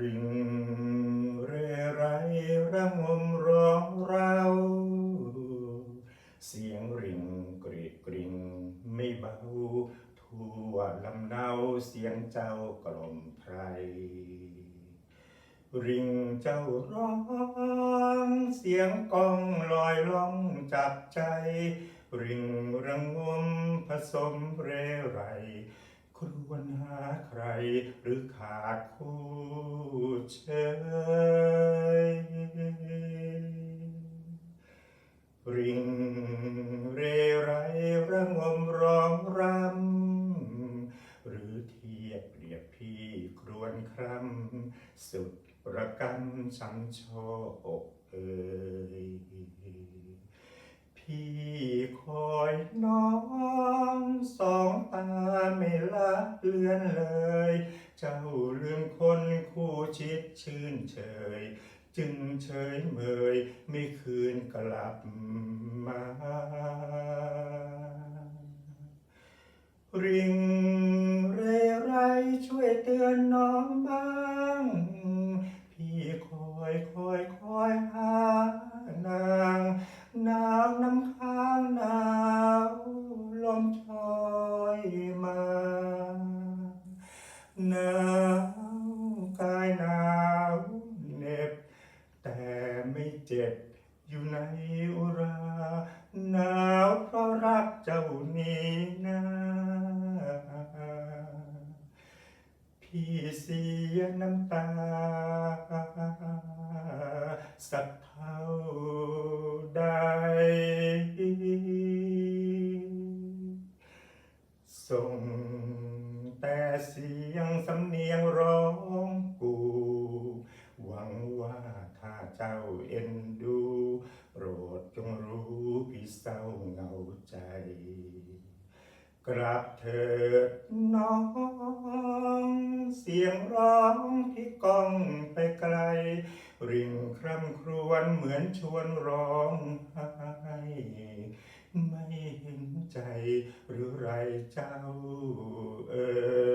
ริงเรไรระงมร้องเราเสียงริงกรีดกริ่งไม่เบา ทั่วลำเนาเสียงเจ้ากล่อมไพรริงเจ้าร้อง เสียงกองลอยล่องจับใจ ริงระงมผสมเรไร ครวญหาใครหรือขาดคู่เชยริงเรไรระงมร้องรำ หรือเทียบเรียบพี่ครวญครำสุดระกำช้ำโชอกเอ่ยพี่คอยน้อง อนเลย เจ้าลืมคนคู่ชิดชื่นเชยจึงเฉยเมยไม่คืนกลับมาริงเรไรช่วยเตือนน้องบ้าง พี่คอยคอยคอย หนาวกายหนาวเหน็บ แต่ไม่เจ็บอยู่ในอุราหนาวเพราะรักเจ้านี้นาพี่เสียน้ำตา สักเท่าใดส่ง แต่เสียงสำเนียงร้องกู หวังว่าถ้าเจ้าเอ็นดู โปรดจงรู้พี่เศร้าเหงาใจกลับเถิดน้อง เสียงร้องที่ก้องไปไกล ริ่งคร่ำครวญเหมือนชวนร้องไห้ ไม่เห็นใจหรือ ไรเจ้าเออ